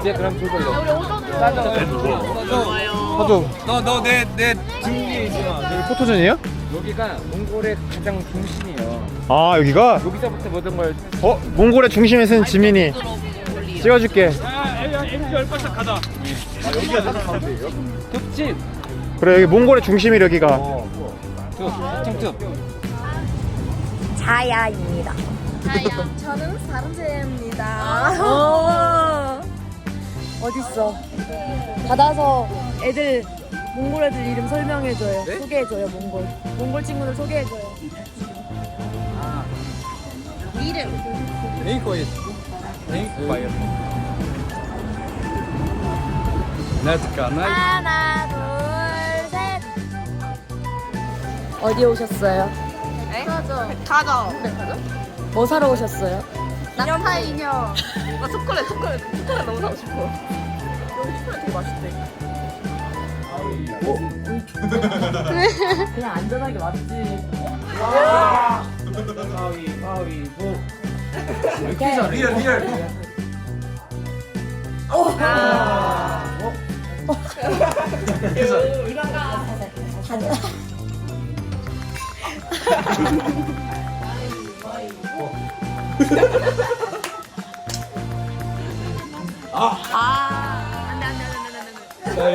이제 그럼 그걸로. 하도 너너내내 등뒤에 있지 마. 여기 포토존이에요? 여기가 몽골의 가장 중심이에요. 아 여기가? 여기서부터 모든 걸. 어 몽골의 중심에 쓴 지민이 찍어줄게 툭집. 그래 여기 몽골의 중심이 여기가 툭. 툭툭. 자야입니다. 자야. 저는 사람새입니다. 어딨어? 받아서 애들 몽골 애들 이름 설명해줘요. 네? 소개해줘요 몽골. 몽골 친구들 소개해줘요. 이름. 메이커에. 메이커에. 나트카 나. 하나 둘 셋. 어디 오셨어요? 가죠. 네, 가죠. 뭐 사러 오셨어요? 낙타 인형. 나 초콜릿, 초콜릿, 초콜릿 너무 사고 싶어. 여기 초콜릿 되게 맛있대. 그냥 안전하게 왔지. 바위 바위 보. 리얼 리얼. 가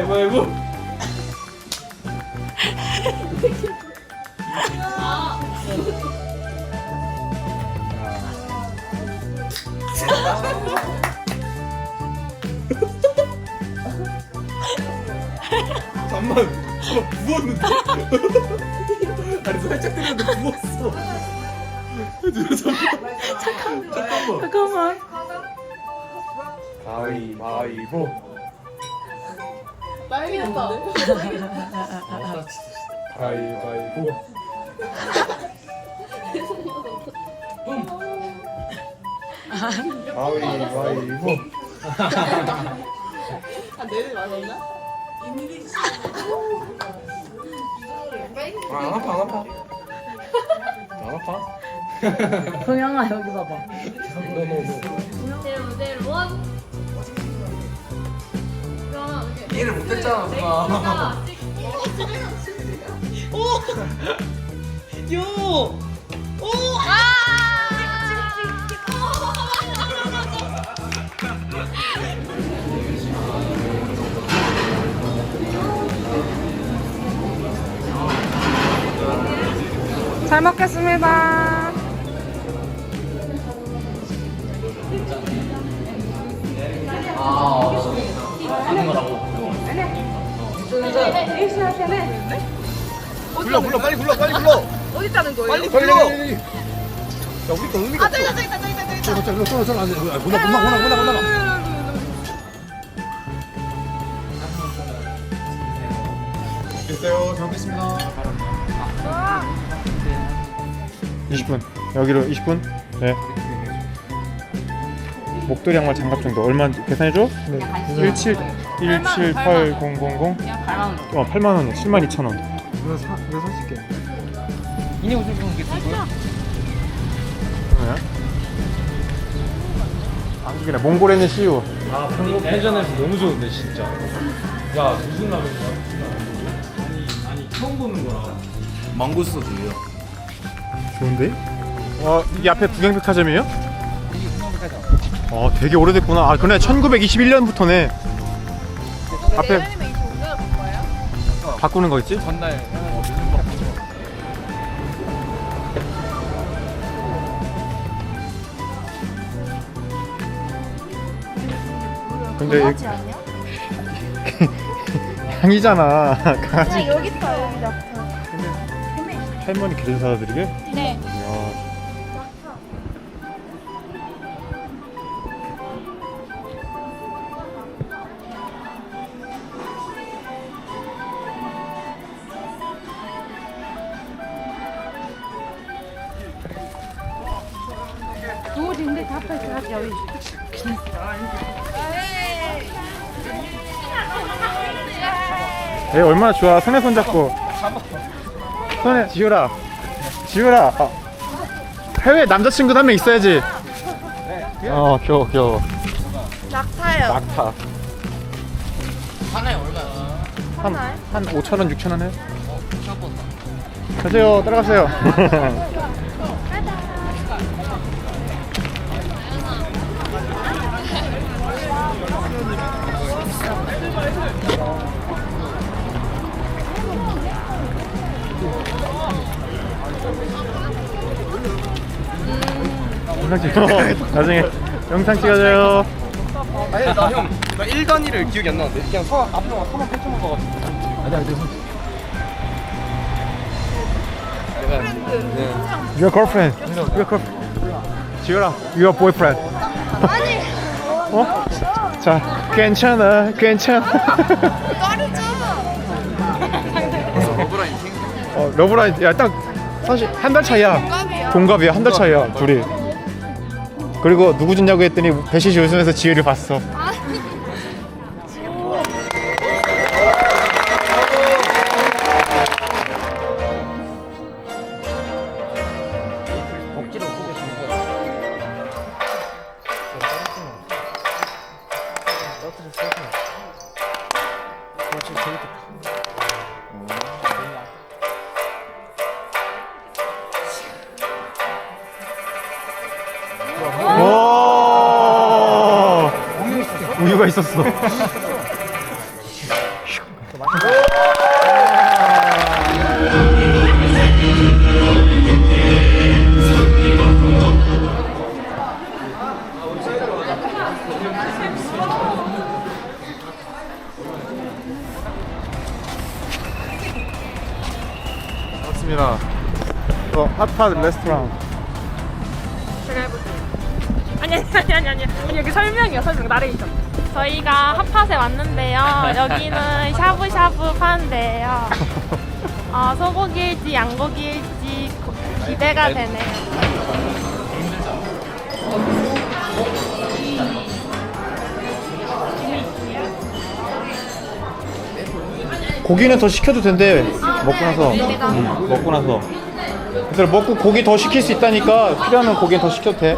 위바위보. 잠만, 잠만 부었는데. 아니 살짝 때렸는데 부었어. 잠깐, 잠깐만. 잠깐만. 가위바위보. 빨개졌다. 가위바위보. 가위바위보. 한 네일 맞았나? 아, 안 아파, 안 아파. 안 아파? 동영아 여기 봐봐. 너, 너, 너. 내일, 내일 뭐 하고? 그러면 이렇게. 이해를 못했잖아, 누가. 잘 먹겠습니다. 불러 불러 빨리 불러 빨리 불러. 어디 있다는 거예요? 빨리 불러 야 우리 거 의미가 아, 없어 저기 있다, 저기 있다, 저기 있다, 저기 있다. 저거 저거 저거 저거 안돼 보나 보나 보나 보나 보나 됐어요. 잘 먹겠습니다. 20분. 여기로 20분. 네 목도리 양말 장갑 정도 얼마 계산해줘? 네 17 178000어 8만 원이야 7만 2천 원 이거 사, 이거 사줄게. 이네 옷을 입은 게? 뭐야? 한국이나 몽골에는 CU 아, 한국 펜션에서 너무 좋은데, 진짜. 야, 무슨 라면이야? 아니, 아니, 처음 보는 거라. 망고스터드예요 좋은데? 어, 이 앞에 구경백화점이에요? 어, 되게 오래됐구나. 아, 그네 1921년부터네. 앞에 내일이면 25년을 볼 거예요? 바꾸는 거 있지? 전날. 근데 강아지 아니야? 향이잖아. 강아지. 그냥 여기 있다 여기 낙타. 할머니 계절 사다 드리게? 네. 에 얼마나 좋아. 손에 손 잡고. 손에 지우라. 지우라. 어. 해외 남자친구 한명 있어야지. 어 귀여워 귀여워. 낙타요. 낙타. 하나에 얼마야? 한, 한 5천원 6천원 해 가세요. 따라가세요. 영상 찍어 나중에 영상 찍어줘요 아니 나형나 1단위를 기억이 안 나는데 그냥 서 앞으로 서만 같아 아니 아니 내가 네. Your girlfriend. Your girlfriend. 지효라, your boyfriend. 아니, 어? 자, 괜찮아, 괜찮아. 까르죠. 러브라인 생 어, 러브라인, 야, 딱 사실 한 달 차이야. 동갑이야. 동갑이야, 한달 차이야, 둘이. 그리고 누구 줬냐고 했더니 배시시 웃으면서 지효를 봤어. 억 우유가 있었어. 맞습니다. 어, 핫팟 레스토랑. 아니 아니 아니 아니 아니 아니 여기 설명이야 설명 나레이션 저희가 핫팟에 왔는데요. 여기는 샤브샤브 파는데요. 어, 소고기일지 양고기일지 고- 기대가 되네요. 고기는 더 시켜도 된대. 먹고 나서. 응, 먹고 나서. 그래서 먹고 고기 더 시킬 수 있다니까. 필요하면 고기는 더 시켜도 돼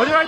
어디 화이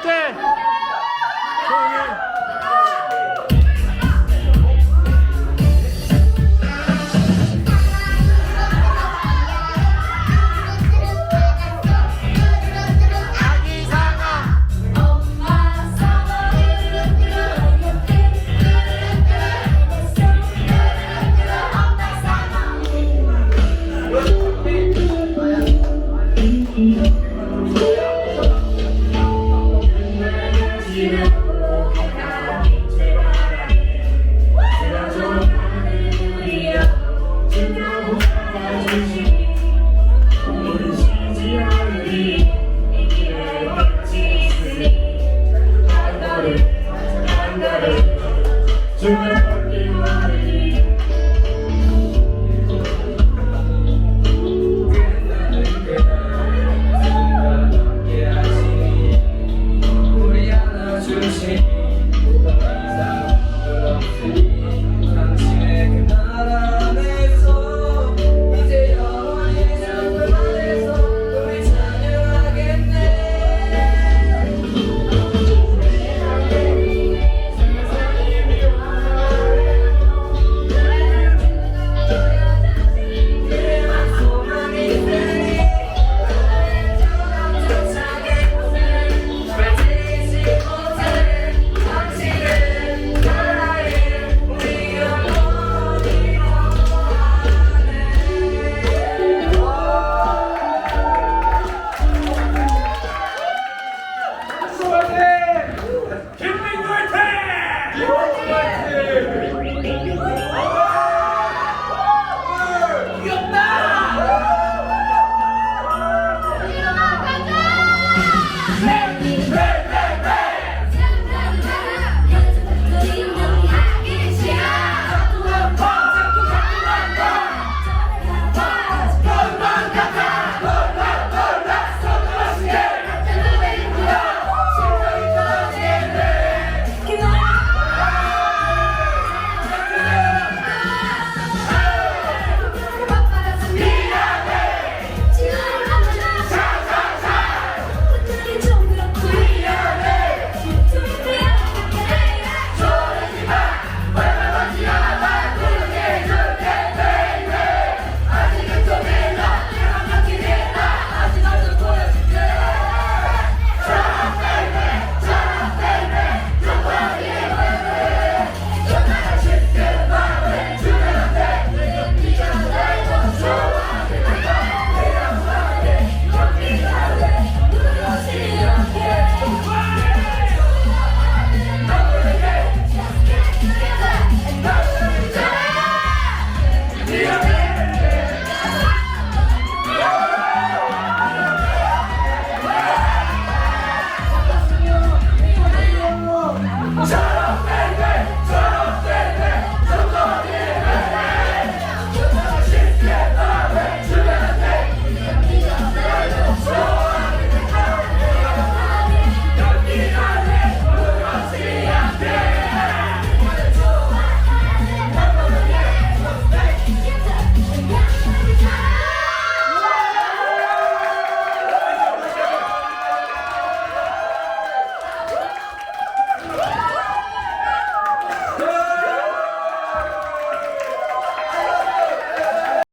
자!